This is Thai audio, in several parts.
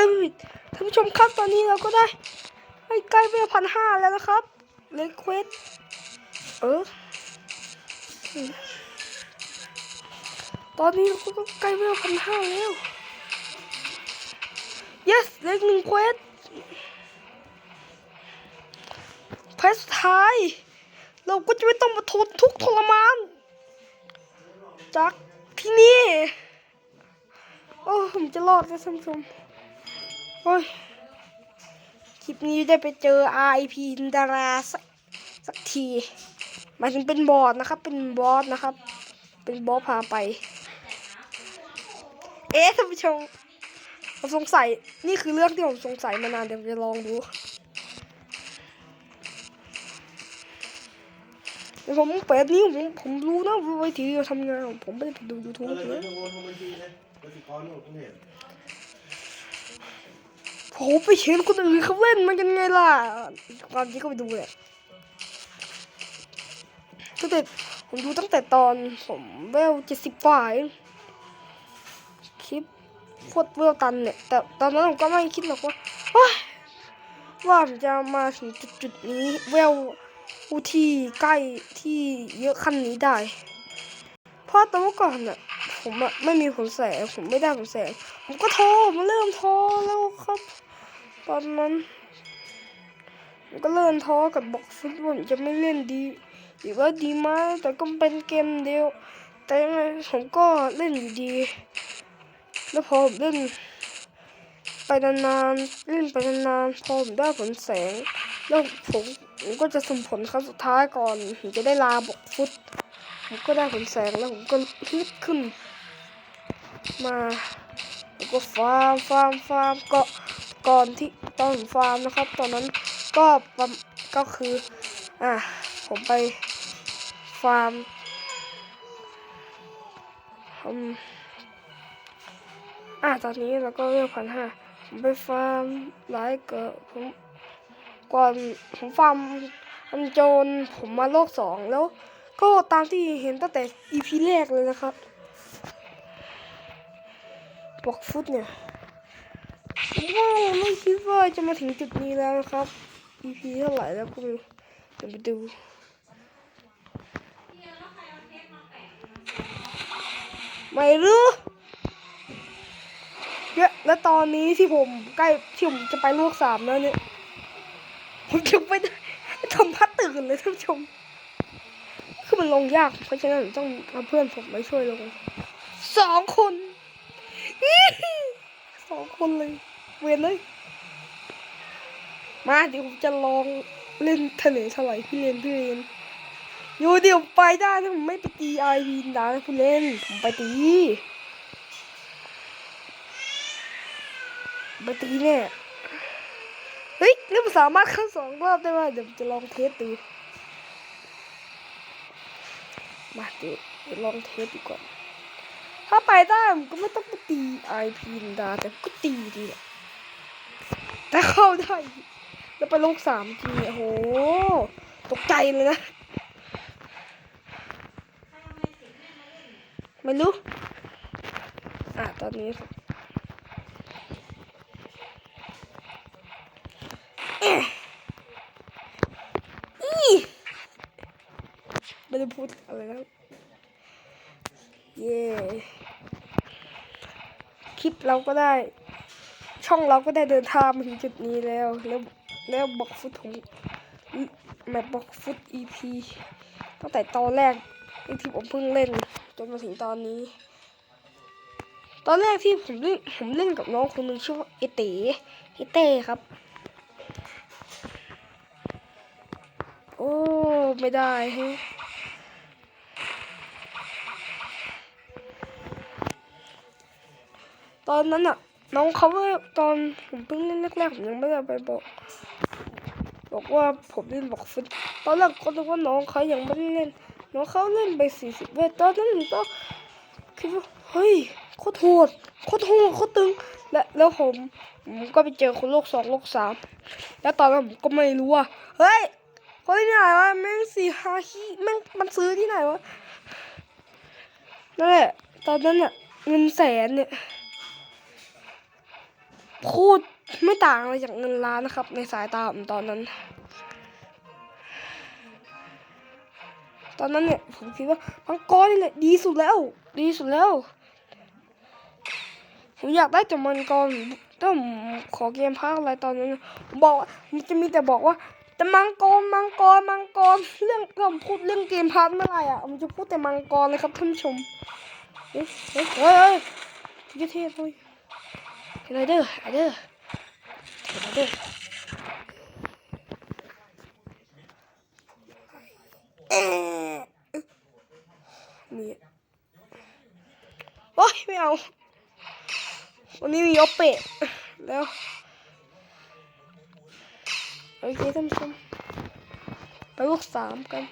อ้ยท่านผู้ชมครับตอนนี้เราก็ได้ใกล้เวลพันห้าแล้วนะครับเลนเควสเออตอนนี้เราก็ใกล้เวลพันห้าแล้ว yes เลขหนึ่งเควสเควสท้าย เราก็จะไม่ต้องมาทนทุกทรมาน จากที่นี่ โอ้ผมจะรอดนะท่านผู้ชม โอ้ยคลิปนี้ได้ไปเจอ RIP ดาราสักสักทีหมายถึงเป็นบอสนะครับ เป็นบอสนะครับ เป็นบอสพาไป เอ๊ะท่านผู้ชมผมสงสัยนี่คือเรื่องที่ผมสงสัยมานานเดี๋ยวจะลองดูผมเปิดนี้ผมผมรู้นะวิธีกาทำงานผมไม่ได้ดูยูทูบเลย ต้องวนของบัญชีนะกสิกรนู่นกรุงเทพผมไปเห็นคนอื่นเขาเล่นมันกันไงล่ะความจริงก็ไปดูแหละตั้งแต่ผมดูตั้งแต่ตอนผมเวลเจ็ดสิบฝ่ายคลิปโคตรเวลตันเนี่ย แต่ตอนนั้นผมก็ไม่คิดหรอกว่าว่าผมจะมาถึงจุดจุดๆนี้เวลอุที่ใกล้ที่เยอะขั้นนี้ได้ เพราะตอนเมื่อก่อนน่ะผมอะไม่มีผลแสงผมไม่ได้ผลแสงผมก็ท้อผมเริ่มท้อแล้วครับ ตอนนั้นก็เริ่มท้อกับบอกฟุตบอลจะไม่เล่นดีหรือว่าดีมากแต่ก็เป็นเกมเดียว แต่ยังไงผมก็เล่นอยู่ดี แล้วพอผมเล่น ไปนานๆเล่นไปนานๆพอผมได้ผลแสง แล้วผมผมก็จะสุ่มผลครั้งสุดท้ายก่อนผมจะได้ลาบอกฟุตผมก็ได้ผลแสงแล้วผมก็ฮึดขึ้น มาแล้วก็ฟาร์มฟาร์มฟาร์มก็ ก่อนที่ตอนผมฟาร์มนะครับ ตอนนั้นก็ก็คืออะผมไปฟาร์มอืมอะตอนนี้เราก็เรียกพันห้าผมไปฟาร์มหลายเกิดผมก่อนผมฟาร์มอันโจรผมมาโลกสองแล้ว ก็ตามที่เห็นตั้งแต่ EP แรกเลยนะครับบอกฟุตเนี่ย ว่าวไม่คิดว่าจะมาถึงจุดนี้แล้วนะครับ EP เท่าไหร่แล้วก็ไม่เดี๋ยวไปดูไม่รู้เนี่ยและตอนนี้ที่ผมใกล้ที่ผมจะไปลูกสามแล้วเนี่ย ผมยังไม่ได้ทำพัดตื่นเลยท่านผู้ชม คือมันลงยาก เพราะฉะนั้นต้องเอาเพื่อนผมมาช่วยลงสองคนสองคนเลย เวียนเลย มาเดี๋ยวผมจะลองเล่นทะเลถลายพี่เล่นพี่เล่นอยู่เดี๋ยวไปได้ถ้าผมไม่ไปตีไอวีนดานะผู้เล่นผมไปตีไปตีเนี่ยเฮ้ยนี่มันสามารถเข้าสองรอบได้ไหมเดี๋ยวจะลองเทสดูมาเดี๋ยวลองเทสดีกว่าถ้าไปได้ผมก็ไม่ต้องไปตีไอพีนดาแต่ก็ตีดีแหละ แต่เข้าได้แล้วไปลงสามทีโอ้โห ตกใจเลยนะ ไม่รู้ อะ ตอนนี้ครับอีไม่ได้พูดอะไรแล้วเย่คลิปเราก็ได้ ช่องเราก็ได้เดินทางมาถึงจุดนี้แล้ว แล้วแล้วบอกฟุตของแมปบอกฟุต EP ตั้งแต่ตอนแรกที่ผมเพิ่งเล่น จนมาถึงตอนนี้ ตอนแรกที่ผมเล่นผมเล่นกับน้องคนหนึงชื่อว่าไอเต๋ไอเต้ครับ โอ้ไม่ได้ฮ้ยตอนนั้นอะ น้องเขาว่าตอนผมเพิ่งเล่นแรกๆผมยังไม่ได้ไปบอก บอกว่าผมเล่นบอกฟุตตอนแรกก็นึกว่าน้องเขายังไม่ได้เล่น น้องเขาเล่นไปสี่สิบเวทตอนนั้นผมก็คิดว่าเฮ้ยโคตรโหดโคตรโหดโคตรตึงและแล้วผมผมก็ไปเจอคนโลกสองโลกสามแล้วตอนนั้นผมก็ไม่รู้ว่าเฮ้ยคนที่ไหนวะแม่งสี่ฮาคิแม่งมันซื้อที่ไหนวะนั่นแหละตอนนั้นอะเงินแสนเนี่ย พูดไม่ต่างอะไรจากเงินล้านนะครับ ในสายตาผมตอนนั้น ตอนนั้นเนี่ยผมคิดว่ามังกรนี่แหละดีสุดแล้ว ดีสุดแล้ว ผมอยากได้แต่มังกรถ้าผมขอเกมภาคอะไรตอนนั้นผมบอกว่ามันจะมีแต่บอกว่าแต่มังกรมังกรมังกรเรื่องถ้าพูดเรื่องเกมพาร์ทเมื่อไหร่อะผมจะพูดแต่มังกรเลยครับท่านผู้ชมเฮ้ยเฮ้ยเฮ้ยเฮ้ยเฮ้ย เท่ๆเลยอรเด้ออะไรเด้ออะไรเด้อเอ๊ะนี่โอ๊ยไม่เอาวันนี้มีโอเปะแล้วโอเคท่านผู้ชมไปลูกสามกัน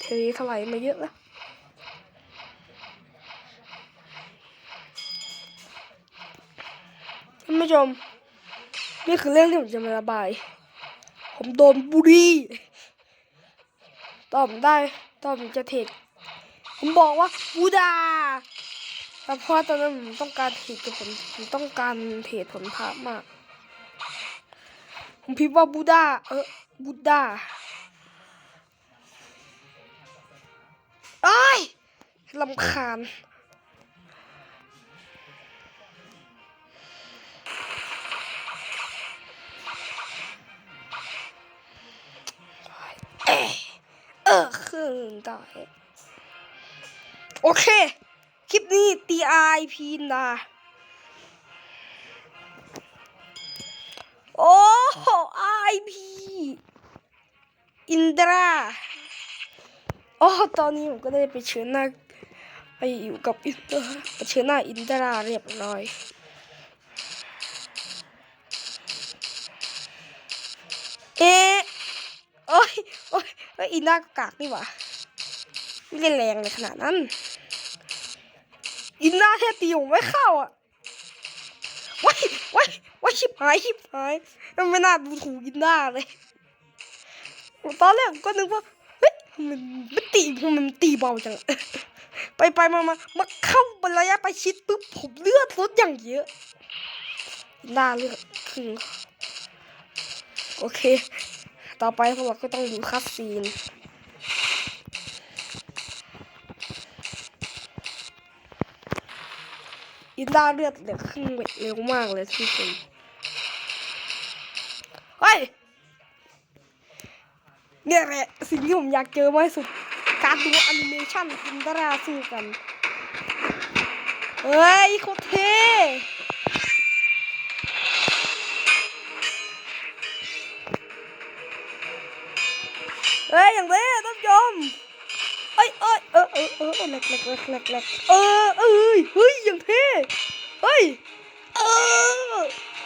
เทถลายมาเยอะแล้ว ท่านผู้ชม นี่คือเรื่องที่ผมจะมาระบาย ผมโดนบุรีตอบได้ตอบจะเทดผมบอกว่าบูดาแล้วเพราะตอนนั้นผมต้องการเทรดผมผมต้องการเทรดผลพระมาก ผมพิมพ์ว่าบูดาเออบูดาไอ้ยลำคาญ ได้โอเค คลิปนี้ TIP นะโอ้ IP อินดราโอ้ตอนนี้ผมก็ได้ไปเชิญหน้าไปอยู่กับอินเตอร์ไปเชิญหน้าอินดราเรียบร้อย อ้ยเอ้ยอินดรากากนี่หว่าไม่เล่นแรงเลยขนาดนั้น อินหน้าแค่ตีผมไม่เข้าอะว้ายว้ายว้ายชิบหายชิบหายมันไม่น่าดูถูกอินหน้าเลยตอนแรกก็นึกว่าเฮ้ยมันมันตีมันตีเบาจังไปไปมามามาเข้าระยะไปชิดปุ๊บผมเลือดลดอย่างเยอะหน้าเลือดขึ้นโอเค ต่อไปพวกเราก็ต้องดูคัสซีนอินดาเลือดเหลือครึ่งเร็วมากเลยที่สุดเฮ้ย เนี่ยแหละสิ่งที่ผมอยากเจอมากที่สุด การดูแอนิเมชันอินดาราสู้กัน เฮ้ยโคตรเท่ เฮ้ยอย่างเท่ท่านผู้ชมเอ้ยเอ้ยเออเออเออเล็กเล็กเล็กเล็กเล็กเออเอ้ยเฮ้ยอย่างเท่เฮ้ยเออ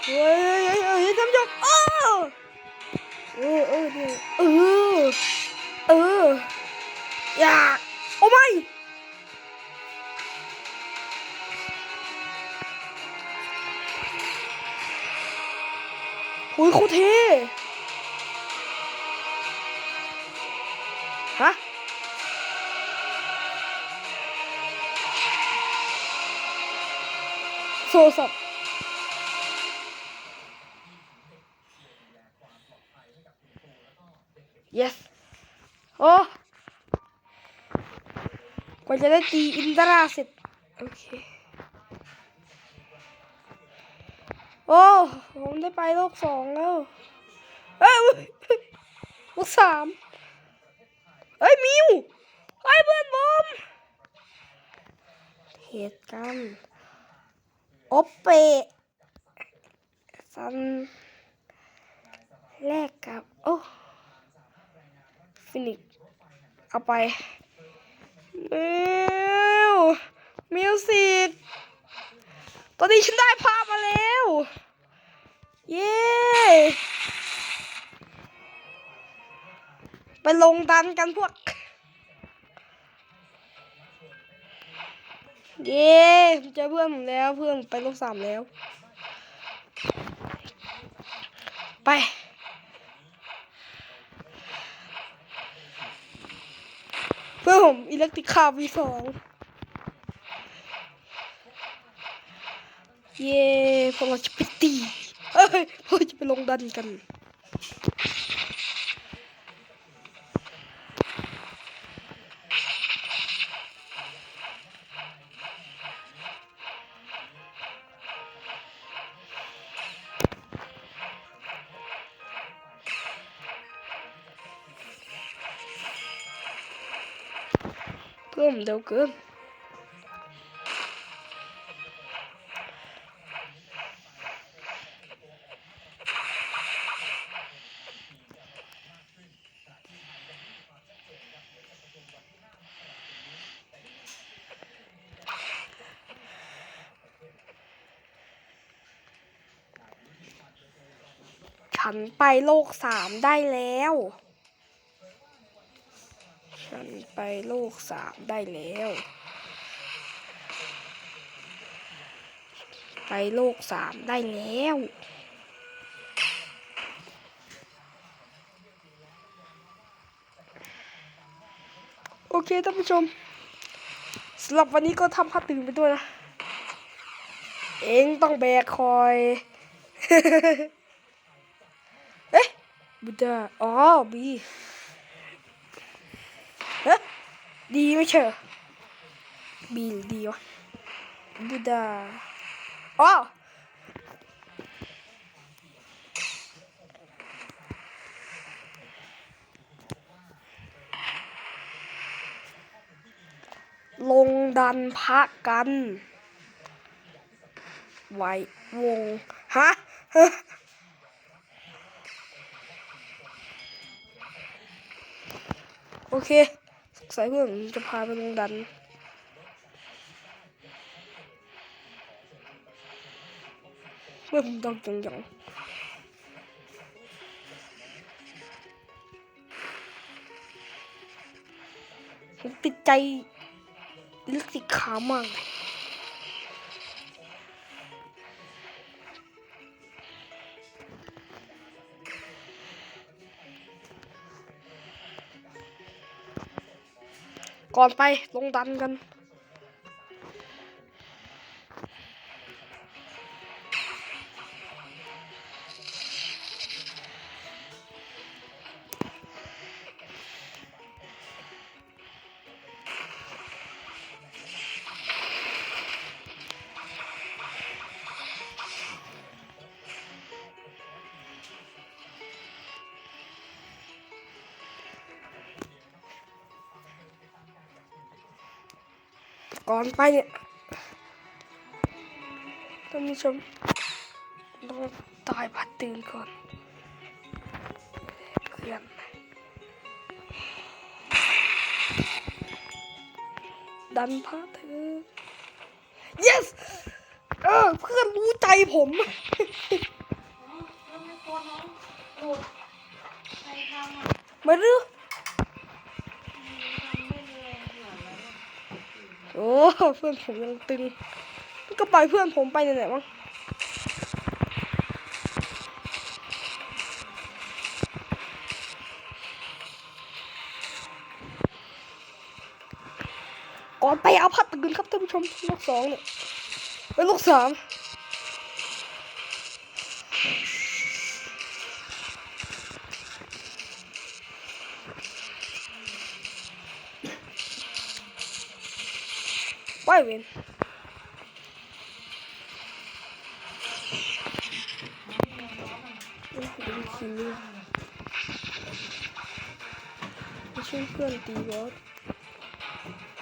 เฮ้ยเฮ้ยเฮ้ยเฮ้ยท่านผู้ชมเออเออเออเออเอออย่าโอ้ไม่โอ้ยโคตรเท่ ฮะโทรศัพท์ yes โอ้กว่าจะได้ตีอินทราเสร็จ โอเค โอ้ ผมได้ไปโลกสองแล้ว เอ้ย โลกสาม เฮ้ยมิวเฮ้ยเพื่อนผมเหตุการณ์โอเปะซันแลกกับ โอ้ฟินิกเอาไป มิวมิวสิกตอนนี้ฉันได้ภาพมาแล้ว เย้ ลงดันกันพวก เย้เจอเพื่อนผมแล้วเพื่อนไปลบสามแล้ว ไป เพื่อนผมอิเล็กทริกคาวีสองเย่พวกเราจะไปตีเอ้ยพวกเราจะไปลงดันกัน เร็วเกินฉันไปโลกสามได้แล้ว โลกสามได้แล้ว ไปโลกสามได้แล้วโอเคท่านผู้ชมสำหรับวันนี้ก็ทำพัดตื่นไปด้วยนะ เองต้องแบกคอยเอ๊ะบุดาอ๋อบีเอ๊ะ ดีไม่ใช่อบีหรือดีวะบุดาอ๋อลงดันพักกัน ไว้วง ฮะโอเค สายเพื่อนจะพาไปลงดัน เพื่อนผมต้องจังจังผมติดใจลึกสิขามากเลย ก่อนไปลงดันกัน ก่อนไปเนี่ยท่านผู้ชมต้องตายพัดตื่นก่อนเพื่อนดันพาเธอ yes เออเพื่อนรู้ใจผมแล้วไม่อง โอ้เพื่อนผมยังตึงก็ปล่อยเพื่อนผมไปไหนๆมั้งก่อนไปเอาพัดตื่นครับท่านผู้ชมลูกสองเนี่ยไปลูกสาม ไปเวนดูคิวไม่ช่เพื่อนตีบอส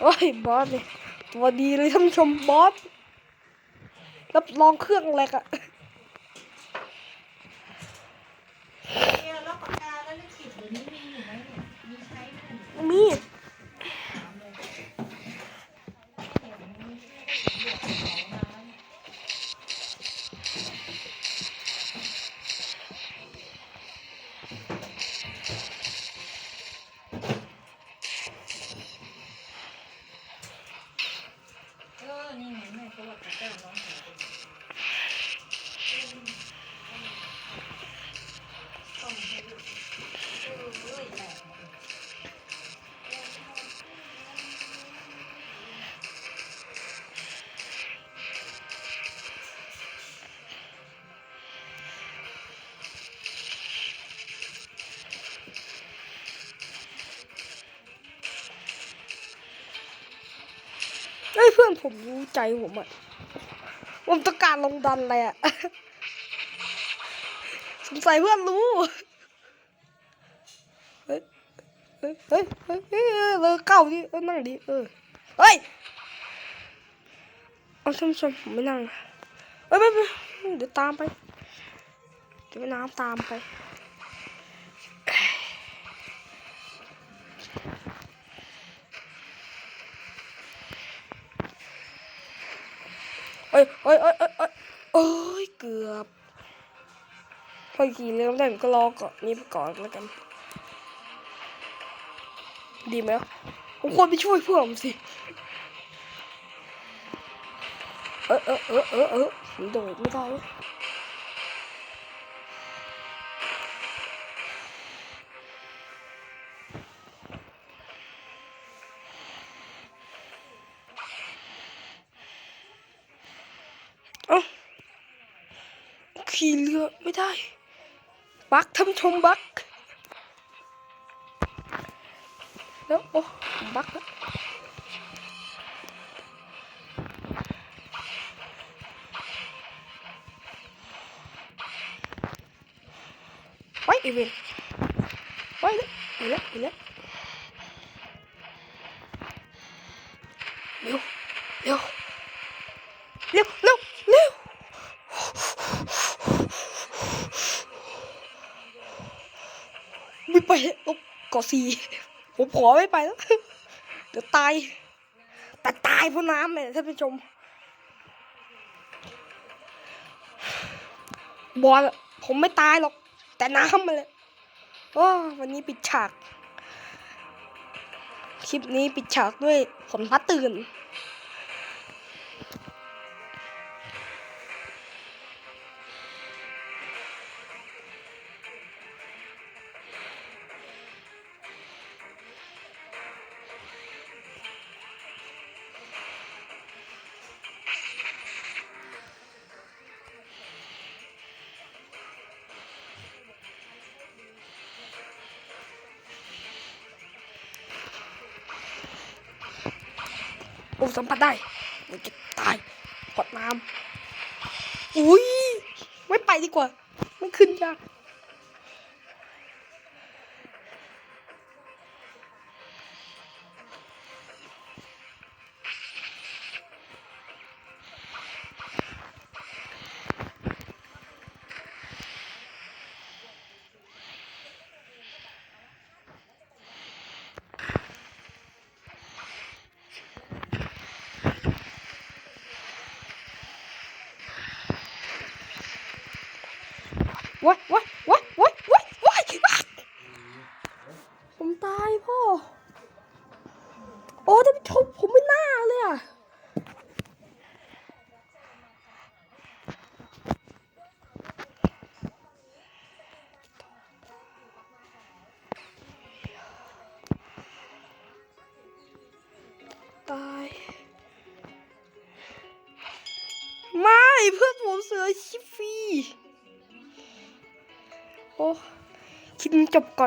โอ้ยบอสเนี่ยตัวดีเลยท่านชมบอส รับรองเครื่องแหลกอะมีอยู่ไหมเนี่ยมีใช้ไหมมีด พื่อนผมรู้ใจผมอะผมต้องการลงดันอะไรอะสงสัยเพื่อนรู้ เฮ้ย เฮ้ย เฮ้ย เฮ้ยเฮ้ยเออเลยเก่าดิเออนั่งดิเออ เฮ้ย เอาชมชมผมไม่นั่งเอ้ยไปไปเดี๋ยวตามไป เดี๋ยวน้ำตามไป อ้ยโอ้ยโอ้ยโอ้ยโอ้ยเอ้ยเกือบพอขี่เริ่มได้ผมก็รอก่อนนี่ไปก่อนแล้วกัน ดีไหมผมควรไปช่วยเพื่อนผมสิ เออเออเออเออเออผมโดดไม่ได้ ขี่เรือไม่ได้ บักท่านชมบักแล้วโอ้บักแล้วไว้อีเวนไว้เลยอีกแล้วอีกแล้ว ผมขอไม่ไปแล้ว เดี๋ยวตายแต่ตายเพราะน้ำเลยท่านผู้ชม บอลผมไม่ตายหรอก แต่น้ำมาเลยโอ้วันนี้ปิดฉาก คลิปนี้ปิดฉากด้วยผลพัดตื่น โอ้สัมผัสได้มันจะตายกดน้ำอุ้ยไม่ไปดีกว่าไม่ขึ้นยาก ว้า คลิปนี้จบก่อน